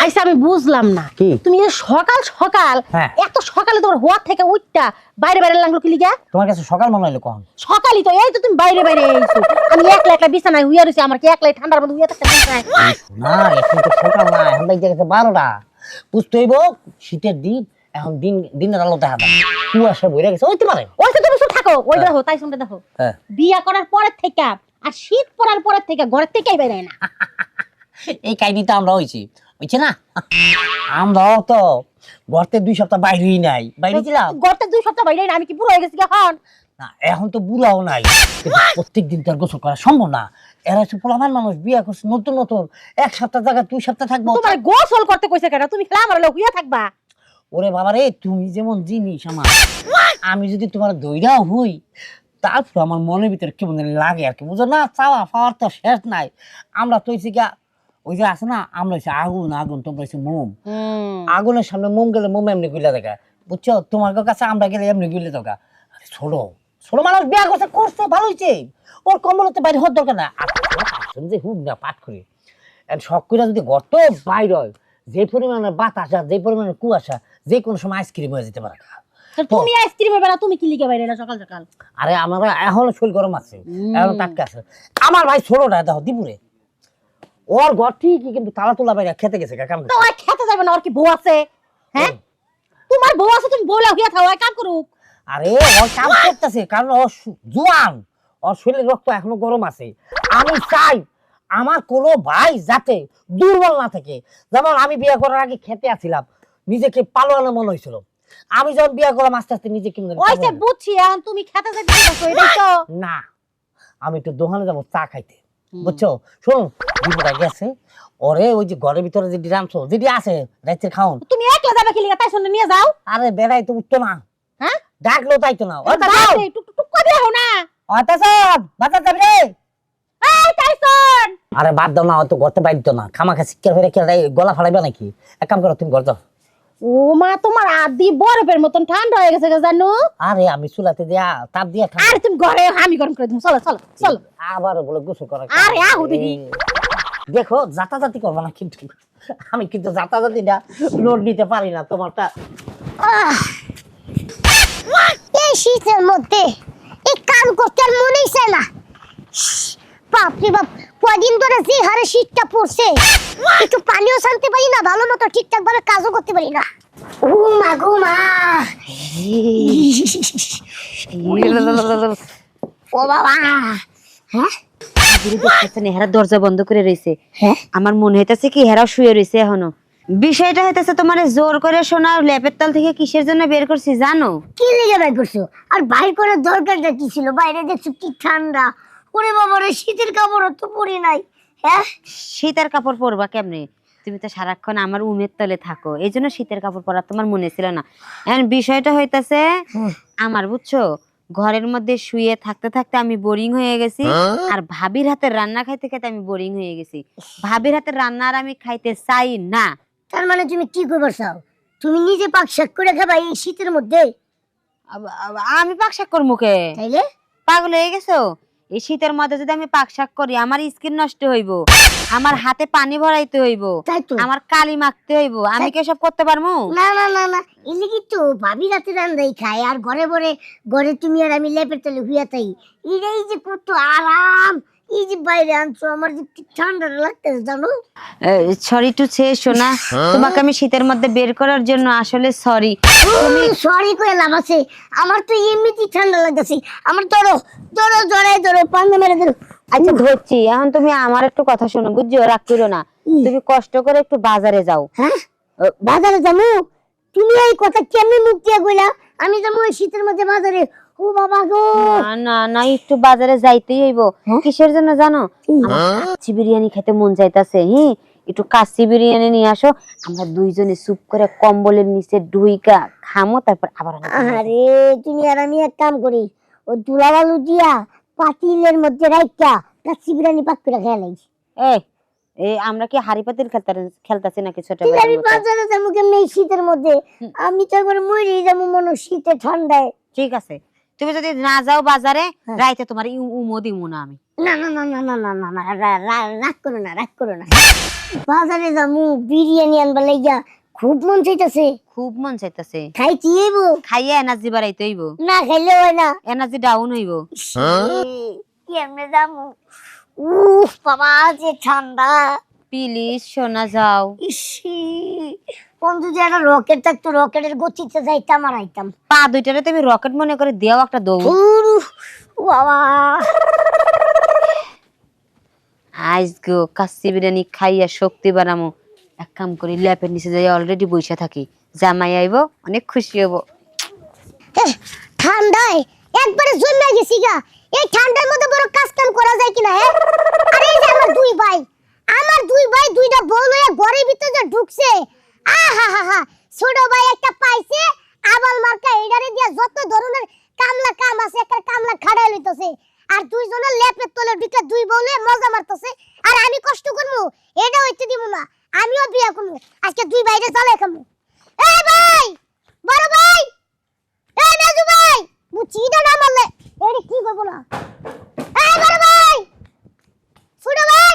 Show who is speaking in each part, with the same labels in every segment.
Speaker 1: আইসা আমি বুঝলাম না।
Speaker 2: কি?
Speaker 1: তুমি সকাল সকাল
Speaker 2: হ্যাঁ।
Speaker 1: এত সকালে তোমার থেকে উঠটা বাইরে বাইরে লাগল কি লিগা?
Speaker 2: তোমার কাছে সকাল মনে হইল কখন?
Speaker 1: সকালই তো এই তো তুমি বাইরে বাইরে আমি একলা একলা বিছানায় হুইয়া রইছি আমার কি একলাই ঠান্ডার মধ্যে হুইয়া থাকতে মন চায়?
Speaker 2: না এখন তো সকাল না এখন গেছে বারোটা। বুঝতে হইব শীতের দিন এখন দিন দিনের আলো দেখা যায় কুয়াশা বইরা গেছে হইতে পারে।
Speaker 1: ওই তো তুমি শুধু থাকো ওই দেখো তাই শুনতে দেখো।
Speaker 2: হ্যাঁ।
Speaker 1: বিয়া করার পরের থেকে আর শীত পড়ার পরের থেকে ঘরের থেকেই বেরায় না।
Speaker 2: এই কাহিনীটা আমরা হয়েছি বুঝছে না? আমরাও তো গর্তে দুই সপ্তাহ বাইরেই নাই। বাইরে ছিলাম
Speaker 1: গড়তে দুই সপ্তাহ বাইরে আমি কি পুরো হয়ে গেছি এখন?
Speaker 2: না এখন তো বুড়াও নাই। প্রত্যেক দিন তো আর গোসল করা সম্ভব না। এরা হচ্ছে পোলামান মানুষ বিয়ে করছে নতুন নতুন। এক সপ্তাহ জায়গা দুই সপ্তাহ থাকব।
Speaker 1: তোমার গোসল করতে কইছে কেন? তুমি খেলা আমার হলে হুইয়া থাকবা।
Speaker 2: ওরে বাবা রে তুমি যেমন জিনিস আমার। আমি যদি তোমার দইরাও হই তারপর আমার মনের ভিতরে কেমন লাগে আর কি বুঝো না? চাওয়া পাওয়ার তো শেষ নাই। আমরা তো হইছি গা ওই যে আছে না আমরা আগুন আগুন তোমরা মোম। আগুনের সামনে মোম গেলে মোম এমনি গুলা দেখা। বুঝছ? তোমার কাছে আমরা গেলে এমনি গুলে দেখা। আরে ছোট ছোট মানুষ বিয়া করছে করছে ভালো হয়েছে ওর কম্বলতে বাইরে হওয়ার দরকার না যে হুক না পাঠ করে। শখ করে যদি গর্ত বাইর হয় যে পরিমাণে বাতাস যে পরিমাণে কুয়াশা যে কোনো সময় আইসক্রিম হয়ে যেতে পারে।
Speaker 1: তুমি আইসক্রিম হবে না তুমি কি লিখে বাইরে না সকাল সকাল?
Speaker 2: আরে আমরা এখনও শরীর গরম আছে। এখনও টাটকা আছে। আমার ভাই ছোটটা দেখো দিপুরে। ওর ঘর ঠিকই কিন্তু তালা তোলা বাইরে খেতে গেছে কাম
Speaker 1: তো ওই খেতে যাবে না ওর কি বউ আছে? হ্যাঁ? তোমার বউ আছে তুমি বউলা হুইয়া থাও কাম করুক।
Speaker 2: আরে ওর কাম করতেছে কারণ ও জোয়ান। ওর শরীরের রক্ত এখনও গরম আছে। আমি চাই আমার কোনো ভাই যাতে দুর্বল না থাকে। যেমন আমি বিয়ে করার আগে খেতে আছিলাম নিজেকে পালোয়ানো মনে হয়েছিল। আমি যখন বিয়ে করলাম আস্তে আস্তে
Speaker 1: নিজে
Speaker 2: পালোয়ানো।
Speaker 1: বুঝছি এখন তুমি খেতে যাবে
Speaker 2: না আমি একটু দোকানে যাব চা খাইতে। বুঝছ? শোনো দিদিটা গেছে ওরে ওই যে ঘরের ভিতরে যে রামছো যেটি আছে রাইতের খাওন।
Speaker 1: তুমি একলা যাবে কি লিখে তাই শুনে নিয়ে যাও।
Speaker 2: আরে বেড়াই তো উঠতো না।
Speaker 1: হ্যাঁ?
Speaker 2: ডাকলো তাই তো না। ও
Speaker 1: বাপরে, টুক টুক টুক করে দাও না।
Speaker 2: অতাসব বাজার যাবি রে।
Speaker 1: এই টাইসন
Speaker 2: আরে বাদ দাও না হয়তো ঘরতে বাইর দিত না। খামাখা শিক্ষা ফেরে খেলে গলা ফালাইবে নাকি? এক কাম করো তুমি ঘর যাও।
Speaker 1: ও মা তোমার আদি বরফের মতন ঠান্ডা হয়ে গেছে জানো।
Speaker 2: আরে আমি চুলাতে দিয়া তাপ দিয়া
Speaker 1: আরে তুমি ঘরে আমি গরম করে দিম চলো চলো চলো।
Speaker 2: আবার বলে গোসল করা
Speaker 1: আরে, আহু দেখি।
Speaker 2: দেখো জাতাজাতি করবা না কিন্তু। আমি কিন্তু জাতাজাতিটা লোড নিতে পারি না তোমারটা।
Speaker 3: এই শীতের মধ্যে এই কাম করতে মনেই চায় না। বাপরে বাপ কদিন ধরে যে হারে শীতটা পড়ছে একটু পানিও শান্তি পারি না ভালো মতো ঠিকঠাক ভাবে কাজও করতে পারি না। ঘুমা ঘুমা ও বাবা। হ্যাঁ?
Speaker 4: হেরা দরজা বন্ধ করে রয়েছে
Speaker 3: হ্যাঁ?
Speaker 4: আমার মনে হইতেছে কি হেরাও শুয়ে রয়েছে এখনও। বিষয়টা হইতেছে তোমার জোর করে শোনা ল্যাপের তাল থেকে কিসের জন্য বের করছি জানো?
Speaker 3: কি লেগে বাই করছ? আর বাইর করার দরকারটা কি ছিল? বাইরে দেখছ কি ঠান্ডা। ওরে বাবা রে শীতের কাপড় তো পরি নাই। হ্যাঁ?
Speaker 4: শীতের কাপড় পরবা কেমনে? তুমি তো সারাক্ষণ আমার উমের তলে থাকো এই জন্য শীতের কাপড় পরা তোমার মনে ছিল না। এখন বিষয়টা হইতাছে আমার বুঝছ ঘরের মধ্যে শুয়ে থাকতে থাকতে আমি বোরিং হয়ে গেছি আর ভাবির হাতের রান্না খাইতে খাইতে আমি বোরিং হয়ে গেছি। ভাবির হাতের রান্না আর আমি খাইতে চাই না।
Speaker 3: তার মানে তুমি কি করবার চাও? তুমি নিজে পাক শাক করে খাবা এই শীতের মধ্যে?
Speaker 4: আমি পাক শাক করব কে?
Speaker 3: তাইলে?
Speaker 4: পাগল হয়ে গেছো? এই শীতের মধ্যে যদি আমি পাক শাক করি আমার স্কিন নষ্ট হইব। আমার হাতে পানি ভরাইতে হইব।
Speaker 3: তাই তো।
Speaker 4: আমার কালি মাখতে হইব। আমি কি সব করতে পারব
Speaker 3: না না না না। এলে কি তো ভাবি রাতে রান্দাই খায়। আর ঘরে ঘরে ঘরে তুমি আর আমি লেপের তলে হুইয়া তাই এই যে কত আরাম। এই যে বাইরে আনছো আমার যে ঠান্ডা লাগতেছে জানো?
Speaker 4: সরি টু সে শোনা তোমাকে আমি শীতের মধ্যে বের করার জন্য আসলে সরি
Speaker 3: তুমি সরি করে লাভ আছে। আমার তো এমনিতেই ঠান্ডা লাগতেছে। আমার ধরো ধরো জড়াই ধরো মেরে ধরো।
Speaker 4: আচ্ছা ধরছি। এখন তুমি আমার একটু কথা শোনো বুঝছ? রাগ করো না। তুমি কষ্ট করে একটু বাজারে যাও।
Speaker 3: হ্যাঁ? বাজারে যাব? তুমি এই কথা কেমনে মুখ দিয়ে কইলা? আমি যাব এই শীতের মধ্যে বাজারে। ও বাবা গো!
Speaker 4: না না না একটু বাজারে যাইতেই হইব। কিসের জন্য জানো? কাচ্চি বিরিয়ানি খেতে মন চাইতাছে হ্যাঁ একটু কাচ্চি বিরিয়ানি নিয়ে আসো। আমরা দুইজনে চুপ করে কম্বলের নিচে ডুইকা খামো তারপর আবার
Speaker 3: আরে তুমি আর আমি এক কাম করি ও দুলাবালু দিয়া পাতিলের মধ্যে রাইকা কাচ্চি বিরিয়ানি পাক করে খেয়ে
Speaker 4: এই এই আমরা কি হাড়ি পাতিল খেলতে খেলতাছি নাকি ছোট
Speaker 3: ঠিক আমি বাজারে যাব কেমনি শীতের মধ্যে? আমি তো একবার মরে যাব মনে হয় শীতে ঠান্ডায়।
Speaker 4: ঠিক আছে। তুমি যদি না যাও বাজারে
Speaker 3: হ্যাঁ।
Speaker 4: রাইতে তোমার উমো দিমু না আমি।
Speaker 3: না না না না না না না না রা- রা- রাগ করো না রাগ করো না।
Speaker 5: বাজারে যামু বিরিয়ানি আনবার লাইগা খুব মন চাইতেছে।
Speaker 4: খুব মন চাইতেছে।
Speaker 5: খাইতে হইব?
Speaker 4: খাইয়া এনার্জি বাড়াইতে হইব।
Speaker 5: না খাইলে হয় না।
Speaker 4: এনার্জি ডাউন হইব।
Speaker 5: কেমনে যামু? উফ বাবা যে ঠান্ডা।
Speaker 4: প্লিজ শোনা যাও।
Speaker 5: ইসি। কোন যদি একটা রকেট থাকতো রকেটের গতিতে যাইতাম আর আইতাম।
Speaker 4: পা দুইটারে তুমি রকেট মনে করে দেও একটা দৌড়।
Speaker 5: বাবা।
Speaker 4: আইস গো কাচ্চি বিরিয়ানি খাইয়া শক্তি বানামো এক কাম করি ল্যাপের নিচে যাই অলরেডি বইসা থাকি। জামাই আইব অনেক খুশি হব।
Speaker 5: ঠান্ডায় একবারে জমে গেছি গা। এই ঠান্ডার মধ্যে বড় কাজ কাম করা যায় কিনা হ্যাঁ আরে এই যে আমার দুই ভাই। আমার দুই ভাই দুইটা বউ লয়ে ঘরের ভিতরে ঢুকছে আহা ছোট ভাই একটা পাইছে, আবাল মার্কা এডারে দিয়া যত ধরনের কামলা কাম আছে, একটা কামলা খাড়াই লইতেছে। আর দুইজনের লেপের তলে ঢুকে দুই বউ লয়ে মজা মারতেছে। আর আমি কষ্ট করব এটা হইতে দিব না, আমিও বিয়া করব আজকে দুই ভাইরে জ্বালাই খামু। এই ভাই, বড় ভাই, এই নাজু ভাই বুঝি না না মারলে, এডি কি করব না? এই বড় ভাই, ছোট ভাই,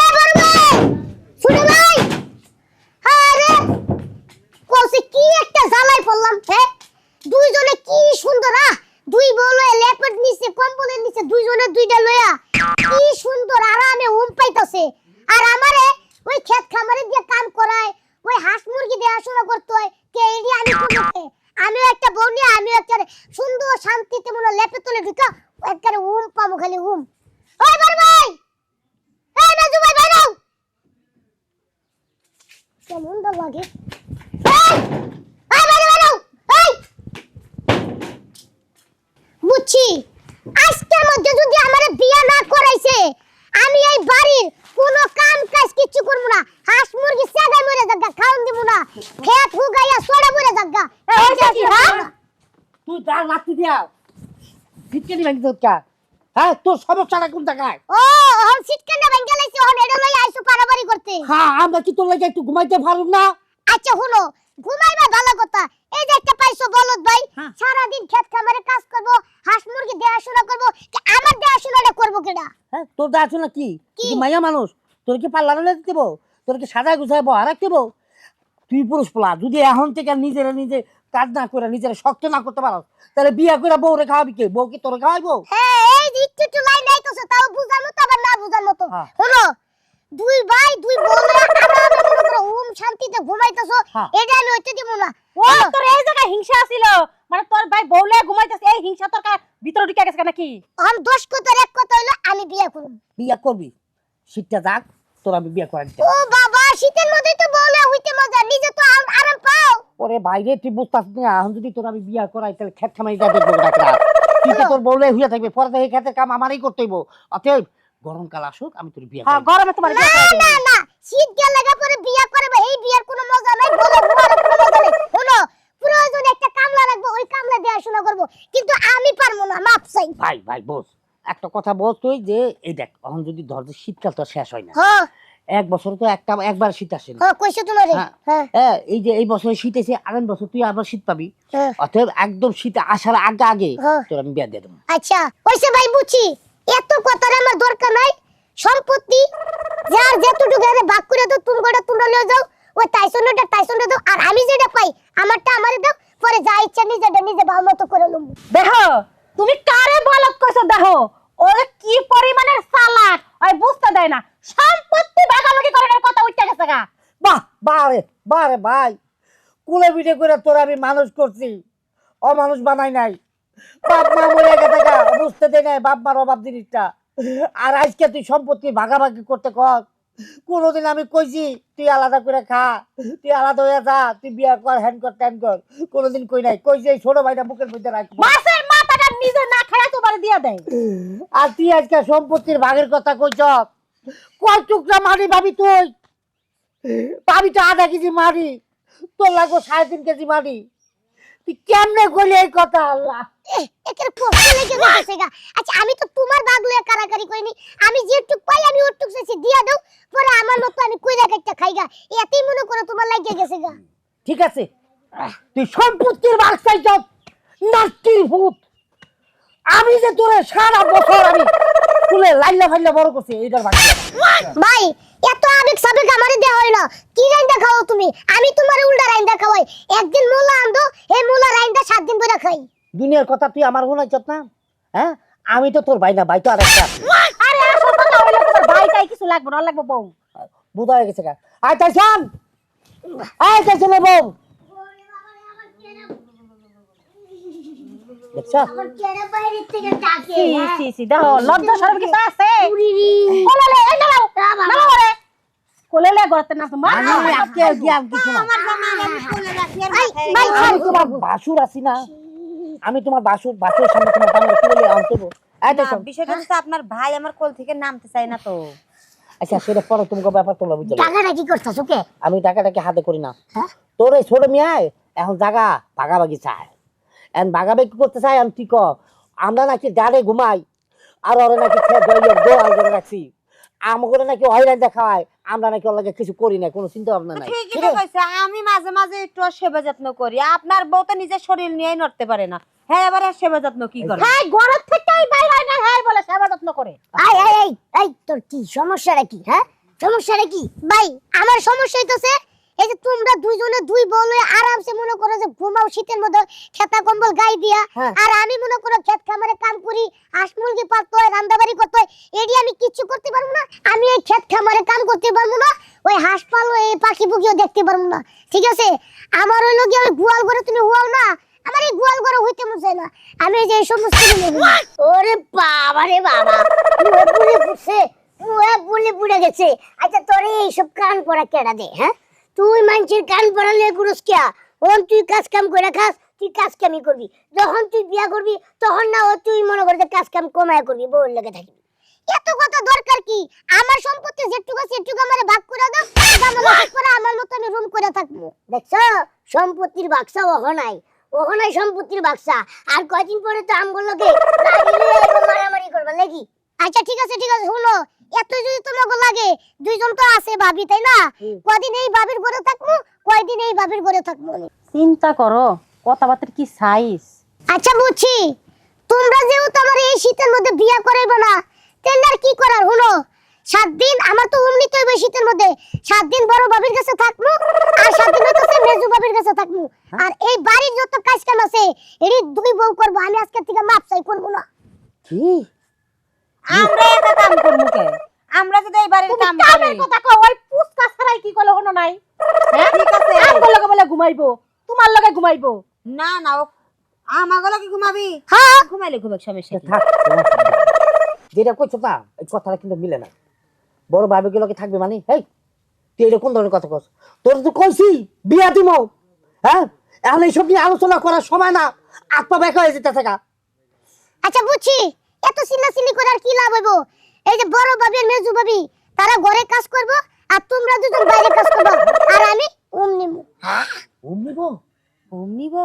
Speaker 5: এই বড় ভাই, ছোট ভাই আরে কোসে কি একটা জ্বালাই পড়লাম হ্যাঁ দুইজনে কি সুন্দর আহ দুই বলে লেপট নিচে কম্বলের দুইটা লয়া কি সুন্দর আরামে উম পাইতাছে। আর আমারে ওই ক্ষেত খামারে দিয়ে কাম করায়, ওই হাঁস মুরগি দেখাশোনা করতে হয়, কে এডি আমি করতে আমিও একটা বউ নিয়ে আমিও একটা সুন্দর শান্তিতে মনে লেপে তুলে ঢুকা একবারে উম পাবো, খালি উম ওই বড় ভাই! এই নাজু ভাই, বেরো! কেমন লাগে? এই! এই বেরো বেরো এই বুঝছি আজকের মধ্যে যদি আমার বিয়া না করাইছে আমি এই বাড়ির কোনো কাম কাজ কিছু করব না হাঁস মুরগি সেগাই মরে যাগা খাওন দিব না খেত হুগাইয়া সড়া মরে যাগা এই যে কি হ্যাঁ
Speaker 2: তুই হ্যাঁ তোর সমস্যাটা কোন জায়গায়
Speaker 5: ও হন সিটকে না ভেঙ্গে লাইছে হন লই আইছো পারাবারি করতে।
Speaker 2: হ্যাঁ আমরা কি তোর লাগে একটু ঘুমাইতে পারুম না?
Speaker 5: আচ্ছা হলো ঘুমাইবা ভালো কথা। এই যে একটা পাইছো বলদ ভাই
Speaker 2: হ্যাঁ।
Speaker 5: সারা দিন ক্ষেত খামারে কাজ করব হাঁস মুরগি দেখাশোনা করব কি আমার দেখাশোনাটা করব কেডা?
Speaker 2: হ্যাঁ তোর কি?
Speaker 5: কি?
Speaker 2: তুই মাইয়া মানুষ তোর কি দিতে দেবো তোর কি সাজায় গুছায় বহার রাখতে তুই পুরুষ পোলা যদি এখন থেকে নিজেরা নিজে কাজ না করে নিজেরা শক্ত না করতে পারো তাহলে বিয়া করে বউরে খাওয়াবি কে? বউ কি তোর খাওয়াইবো?
Speaker 5: হ্যাঁ এই যে একটু একটু লাইন আইতাছে তাও বুঝার মতো আবার না বুঝার মতো।
Speaker 2: হ্যাঁ।
Speaker 5: হলো দুই ভাই দুই বোন ওম শান্তিতে ঘুমাইতেছো
Speaker 2: হ্যাঁ।
Speaker 5: এটা আমি হইতে দিব না।
Speaker 1: ও তোর এই জায়গায় হিংসা ছিল মানে তোর ভাই বউলে ঘুমাইতেছে এই হিংসা তোর কা- ভিতরে ঢুকে গেছে নাকি?
Speaker 5: আমি দশ কথার এক কথা হইল আমি বিয়ে করব।
Speaker 2: বিয়া করবি? শীতটা যাক তোর আমি বিয়া করে দিতে
Speaker 5: ও বাবা শীতের মধ্যে তো বলে হইতে মজা নিজে তো
Speaker 2: ওরে বাইরে তুই বুঝতাস না এখন যদি তোর আমি বিয়া করাই তাহলে খেত খামাই যা দেখব তুই তো তোর বউলে হইয়া থাকবে পরে দেখে খেতের কাম আমারই করতে হইব। অতএব গরমকাল আসুক আমি তোর বিয়া
Speaker 1: হ্যাঁ গরমে তোমার
Speaker 5: না না না শীত গেল লাগা পরে বিয়ে করবে এই বিয়ের কোনো মজা নাই বলে হুয়ার কোনো মজা নাই। হলো প্রয়োজন একটা কামলা রাখব ওই কামলা দেখাশোনা করব। কিন্তু আমি পারব না মাপ চাই।
Speaker 2: ভাই ভাই বস একটা কথা বল তুই যে এই দেখ এখন যদি ধর যে শীতকাল তো শেষ হয় না।
Speaker 5: হ্যাঁ।
Speaker 2: এক বছর তো একটা একবার শীত আসে না।
Speaker 5: হ্যাঁ কইছো
Speaker 2: হ্যাঁ।
Speaker 5: হ্যাঁ।
Speaker 2: এই যে এই বছর শীত এসে আগামী বছর তুই আবার শীত পাবি। অতএব একদম শীত আসার আগে আগে। তোর আমি বিয়া দিয়ে দেবো।
Speaker 5: আচ্ছা হইছে ভাই বুঝছি। এত কথার আমার দরকার নাই। সম্পত্তি যার যেতটুকু আরে ভাগ করে দাও তুমি গোটা তোমরা লয়ে যাও। ওই টাইসনটা টাইসনটা দাও আর আমি যেটা পাই আমারটা আমারে দাও। পরে যা ইচ্ছা নিজেটা নিজে ভালো মতো করে লুম।
Speaker 1: দেখো তুমি কারে বলত কইছো দেখো? ওরে কি পরিমাণের চালাক ওই বুঝতে দেয় না। সম্পত্তি ভাগাভাগি করার কথা উঠতে গেছে গা।
Speaker 2: বাহ বারে বারে ভাই। কুলে পিঠে করে তোর আমি মানুষ করছি অমানুষ বানাই নাই। বাপ মা মরে গেছে গা বুঝতে দেয় নাই বাপ মার অভাব জিনিসটা। আর আজকে তুই সম্পত্তি ভাগাভাগি করতে কর। কোনোদিন আমি কইছি তুই আলাদা করে খা তুই আলাদা হয়ে যা তুই বিয়া কর হ্যান কর ট্যান কর। কোনোদিন কই নাই কইছি এই ছোট ভাইটা বুকের মধ্যে রাখব
Speaker 1: মাছের মাথাটা নিজে না খায়া তোমার দিয়া দেয়।
Speaker 2: আর তুই আজকে সম্পত্তির ভাগের কথা কইছ কয় টুকরা মারি ভাবি তুই? ভাবি তো আধা কেজি মারি তোর লাগবো সাড়ে তিন কেজি মারি। তুই কেমনে এই কথা আল্লাহ?
Speaker 5: আচ্ছা আমি তো তোমার বাগ কারাকারি করিনি। আমি যেটুক পাই আমি ওটুক চাইছি দিয়া দাও। পরে আমার মতো আমি কইরা একটা খাই গা। এতেই মনে করো তোমার লাগিয়ে গেছে গা।
Speaker 2: ঠিক আছে। তুই সম্পত্তির ভাগ চাইছ নাস্তির ভূত। আমি যে তোরে সারা বছর আমি স্কুলে লাইলা ফাইলা বড় করছে এইটার বাকি
Speaker 5: ভাই এত আবেগ সাবেগ আমারে হয় না। কি রাইন্দা খাও তুমি? আমি তোমার উল্টা রাইন্দা খাওয়াই একদিন মোলা আন্দো এই মোলা রাইন্দা সাত দিন ধরে খাই।
Speaker 2: দুনিয়ার কথা তুই আমার শোনাইছ না? হ্যাঁ? আমি তো তোর ভাই না ভাই তো আরেকটা
Speaker 1: আরে আসল কথা হইল তোমার ভাইটাই কিছু লাগবে না লাগবে বউ।
Speaker 2: বুধা হয়ে গেছে গা। আয় তাইছান আয় তাইছান বউ! দেখছ?
Speaker 5: আমার কেড়ে বাইরে থেকে ডাকে
Speaker 1: সি? সি সি দেখো লজ্জা শরম কি আছে?
Speaker 5: উরিরি।
Speaker 1: এই নাও নাও রে কোলালে গড়তে না তোমার?
Speaker 2: আমি আজকে দিয়াম কিছু না। আমি তোমার বাসুর আছি না। আমি তোমার বাসুর বাসুর সামনে তোমার
Speaker 4: বিষয়টা হচ্ছে আপনার ভাই আমার কোল থেকে নামতে চায় না তো।
Speaker 2: আচ্ছা সেটা পরে তোমাকে ব্যাপার তোমরা বুঝতে।
Speaker 5: টাকাটা কি ওকে?
Speaker 2: আমি টাকাটাকে হাতে করি না।
Speaker 5: হ্যাঁ?
Speaker 2: তোর এই ছোট মিয়ায় এখন জাগা ভাগাভাগি চায়। এখন ভাগাভাগি করতে চাই আমি ঠিক আমরা নাকি গাড়ে ঘুমাই আর ওরা নাকি দোয়াল করে রাখছি। আমাকে নাকি হয়রান দেখায় আমরা নাকি লাগে কিছু করি না কোনো চিন্তা ভাবনা নাই
Speaker 4: আমি মাঝে মাঝে একটু সেবা যত্ন করি। আপনার বউ তো নিজের শরীর নিয়েই নড়তে পারে না। হ্যাঁ এবার সেবা যত্ন কি করে?
Speaker 1: হ্যাঁ ঘরের থেকেই বাইরে না হ্যাঁ বলে সেবা যত্ন করে।
Speaker 5: এই এই এই এই তোর কি সমস্যাটা কি হ্যাঁ? সমস্যাটা কি ভাই আমার সমস্যা হইতেছে এই যে তোমরা দুইজনে দুই বলে আরামসে মনে করো ঘুমাও শীতের মধ্যে খেতা কম্বল গায়ে দিয়া।
Speaker 2: হ্যাঁ।
Speaker 5: আর আমি মনে করো ক্ষেত খামারে কাম করি হাঁস মুরগি পালতে হয় রান্দাবাড়ি করতে হয় এডি আমি কিচ্ছু করতে পারব না। আমি এই ক্ষেত খামারে কাম করতে পারব না ওই হাঁস পালো এই পাখি পুকিও দেখতে পারব না। ঠিক আছে? আমার হইল কি আমি গোয়াল ঘরে তুমি হুয়াও না আমার এই গোয়াল ঘরে হইতে মন চায় না। আমি যে এই সমস্ত ওরে বাবা রে বাবা পুড়ে ফুটছে মুহে পুড়ে পুড়ে গেছে। আচ্ছা তোর এইসব কান পড়া কেডা দে হ্যাঁ? তুই মানুষের কান পড়া নিয়ে করস কিয়া? ওন তুই কাজ কাম করে খাস তুই কাজ কামই করবি। যখন তুই বিয়া করবি তখন না ও তুই মনে করে যে কাজ কাম কমায় করবি বউর লেগে থাকবি। এত কথা দরকার কি? আমার সম্পত্তি যেটুকু আছে সেটুকু আমার ভাগ করে দাও করে আমার মতো আমি রুম করে থাকব। দেখছ? সম্পত্তির বাক্সা ওহ নাই ওহ নাই সম্পত্তির বাক্সা। আর কয়দিন পরে তো আমগুলোকে মারামারি করবে নাকি? আচ্ছা ঠিক আছে ঠিক আছে শুনো। এত যদি তোমাকে লাগে দুইজন তো আছে ভাবি তাই না? কদিন এই ভাবির ঘরে থাকব কয়দিন এই ভাবির ঘরে থাকব
Speaker 1: চিন্তা করো কথাবার্তার কি সাইজ
Speaker 5: আচ্ছা বুঝছি। তোমরা যেহেতু আমার এই শীতের মধ্যে বিয়া করাইবে না তাহলে আর কি করার হলো সাত দিন আমার তো অমনি তো হইবে শীতের মধ্যে। সাত দিন বড় বাবির কাছে থাকব আর সাত দিন হইতেছে মেজু বাবির কাছে থাকব। আর এই বাড়ির যত কাজ কাম আছে এটি দুই বউ করব আমি আজকে থেকে মাপ চাই করব না।
Speaker 2: কি?
Speaker 4: আমরা একা কাম করব কে? আমরা যদি এই বাড়ির কাম করি।
Speaker 1: কামের কথা কও ওই পুস্কা ছাড়াই কি করলে হনো নাই? হ্যাঁ
Speaker 4: ঠিক আছে।
Speaker 1: আমগো লগে বলে ঘুমাইবো তোমার লগে ঘুমাইবো।
Speaker 4: না না ও আমাগুলো কি ঘুমাবি।
Speaker 5: হ্যাঁ।
Speaker 4: ঘুমাইলে ঘুমাক সমস্যা কি?
Speaker 2: যেটা কইছো না এই কথাটা কিন্তু মিলে না। বড় ভাবে গুলোকে থাকবে মানে? হেই তুই এটা কোন ধরনের কথা কস? তোর তো কইছি বিয়া দিব। হ্যাঁ? এখন এইসব নিয়ে আলোচনা করার সময় না আত্মা বেকা হয়ে যেতে থাকা।
Speaker 5: আচ্ছা বুঝছি। এত চিল্লাচিল্লি করে আর কি লাভ হইব? এই যে বড় ভাবি আর মেজু ভাবি তারা ঘরে কাজ করব আর তোমরা দুজন বাইরে কাজ করব। আর আমি ওম নিমু
Speaker 2: ঘুম নিব?
Speaker 4: নিব?